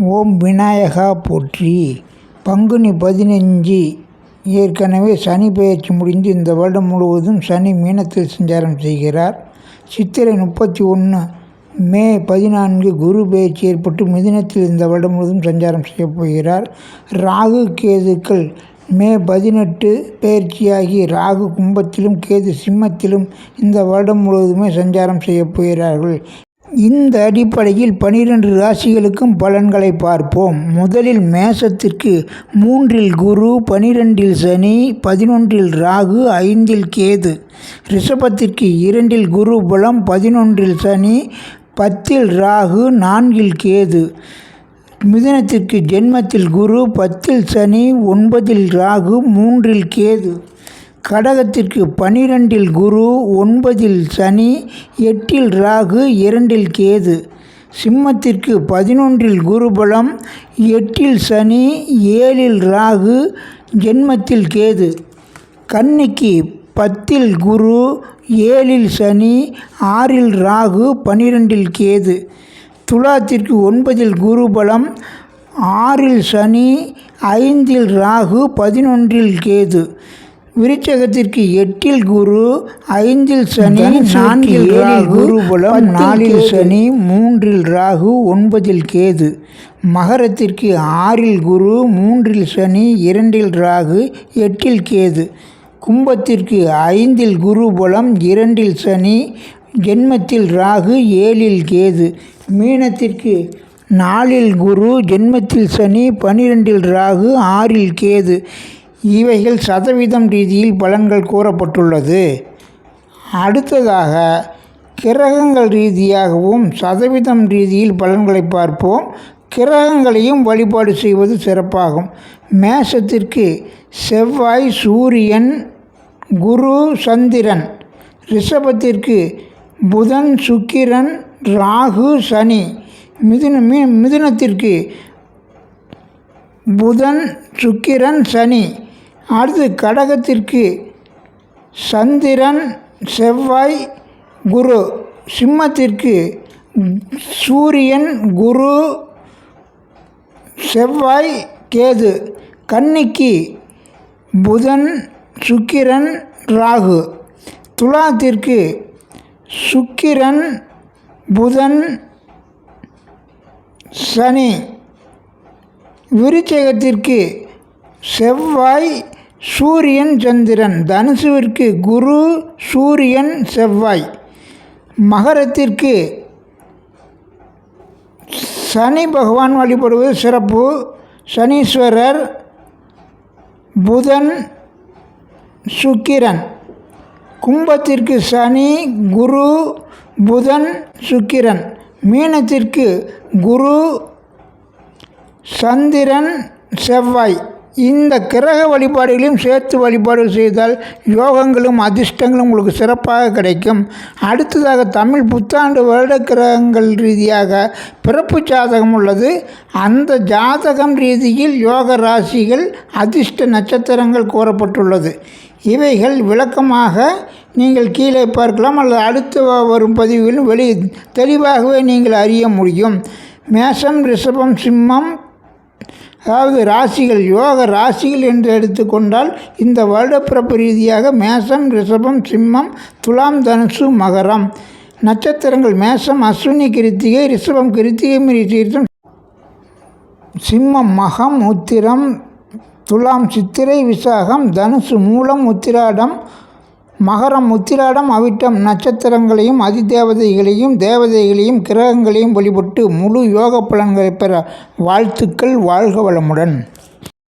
ஓம் விநாயகா போற்றி. பங்குனி பதினஞ்சு. ஏற்கனவே சனி பெயர்ச்சி முடிந்து இந்த வருடம் முழுவதும் சனி மீனத்தில் சஞ்சாரம் செய்கிறார். சித்திரை முப்பத்தி ஒன்று மே பதினான்கு குரு பெயர்ச்சி ஏற்பட்டு மிதினத்தில் இந்த வருடம் முழுவதும் சஞ்சாரம் செய்யப் போகிறார். ராகு கேதுக்கள். மே பதினெட்டு பெயர்ச்சியாகி ராகு கும்பத்திலும் கேது சிம்மத்திலும் இந்த வருடம் முழுவதுமே சஞ்சாரம் செய்யப் போகிறார்கள். இந்த அடிப்படையில் பனிரெண்டு ராசிகளுக்கும் பலன்களை பார்ப்போம். முதலில் மேசத்திற்கு மூன்றில் குரு பனிரெண்டில் சனி பதினொன்றில் ராகு ஐந்தில் கேது. ரிஷபத்திற்கு இரண்டில் குரு பலம் பதினொன்றில் சனி பத்தில் ராகு நான்கில் கேது. மிதனத்திற்கு ஜென்மத்தில் குரு பத்தில் சனி ஒன்பதில் ராகு மூன்றில் கேது. கடகத்திற்கு பனிரெண்டில் குரு ஒன்பதில் சனி எட்டில் ராகு இரண்டில் கேது. சிம்மத்திற்கு பதினொன்றில் குருபலம் எட்டில் சனி ஏழில் ராகு ஜென்மத்தில் கேது. கன்னிக்கு பத்தில் குரு ஏழில் சனி ஆறில் ராகு பனிரெண்டில் கேது. துலாத்திற்கு ஒன்பதில் குருபலம் ஆறில் சனி ஐந்தில் ராகு பதினொன்றில் கேது. விருச்சகத்திற்கு எட்டில் குரு ஐந்தில் சனி நான்கில் குரு பலம் நாலில் சனி மூன்றில் ராகு ஒன்பதில் கேது. மகரத்திற்கு ஆறில் குரு மூன்றில் சனி இரண்டில் ராகு எட்டில் கேது. கும்பத்திற்கு ஐந்தில் குரு பலம் இரண்டில் சனி ஜென்மத்தில் ராகு ஏழில் கேது. மீனத்திற்கு நாலில் குரு ஜென்மத்தில் சனி பனிரெண்டில் ராகு ஆறில் கேது. இவைகள் சதவீதம் ரீதியில் பலன்கள் கூறப்பட்டுள்ளது. அடுத்ததாக கிரகங்கள் ரீதியாகவும் சதவீதம் ரீதியில் பலன்களை பார்ப்போம். கிரகங்களையும் வழிபாடு செய்வது சிறப்பாகும். மேசத்திற்கு செவ்வாய் சூரியன் குரு சந்திரன். ரிஷபத்திற்கு புதன் சுக்கிரன் ராகு சனி. மிதுன மிதுனத்திற்கு புதன் சுக்கிரன் சனி. அடுத்து கடகத்திற்கு சந்திரன் செவ்வாய் குரு. சிம்மத்திற்கு சூரியன் குரு. செவ்வாய் கேது. கன்னிக்கு புதன் சுக்கிரன் ராகு. துலாத்திற்கு சுக்கிரன் புதன் சனி. விருச்சகத்திற்கு செவ்வாய் சூரியன் சந்திரன் தனுசுவிற்கு குரு சூரியன் செவ்வாய். மகரத்திற்கு சனி பகவான் வழிபடுவது சிறப்பு. சனீஸ்வரர் புதன் சுக்கிரன். கும்பத்திற்கு சனி குரு புதன் சுக்கிரன். மீனத்திற்கு குரு சந்திரன் செவ்வாய். இந்த கிரக வழிபாடுகளையும் சேர்த்து வழிபாடு செய்தால் யோகங்களும் அதிர்ஷ்டங்களும் உங்களுக்கு சிறப்பாக கிடைக்கும். அடுத்ததாக தமிழ் புத்தாண்டு வருட கிரகங்கள் ரீதியாக பிறப்பு ஜாதகம் உள்ளது. அந்த ஜாதகம் ரீதியில் யோக ராசிகள் அதிர்ஷ்ட நட்சத்திரங்கள் கூறப்பட்டுள்ளது இவைகள் விளக்கமாக நீங்கள் கீழே பார்க்கலாம். அல்லது அடுத்து வரும் பதிவுகளும் வெளி தெளிவாகவே நீங்கள் அறிய முடியும். மேஷம் ரிஷபம் சிம்மம் அதாவது ராசிகள் யோக ராசிகள் என்று எடுத்துக்கொண்டால் இந்த வருடப்பிறப்பு ரீதியாக மேஷம் ரிஷபம் சிம்மம் துலாம் தனுசு மகரம். நட்சத்திரங்கள் மேஷம் அஸ்வினி கிருத்திகை ரிஷபம் கிருத்திகை மிருத்தம் சிம்மம் மகம் உத்திரம் துலாம் சித்திரை விசாகம் தனுசு மூலம் உத்திராடம் மகரம் உத்திராடம் அவிட்டம் நட்சத்திரங்களையும் அதிதேவதைகளையும் தேவதைகளையும் கிரகங்களையும் வழிபட்டு முழு யோக பலன்களை பெற வாழ்த்துக்கள் வாழ்க வளமுடன்.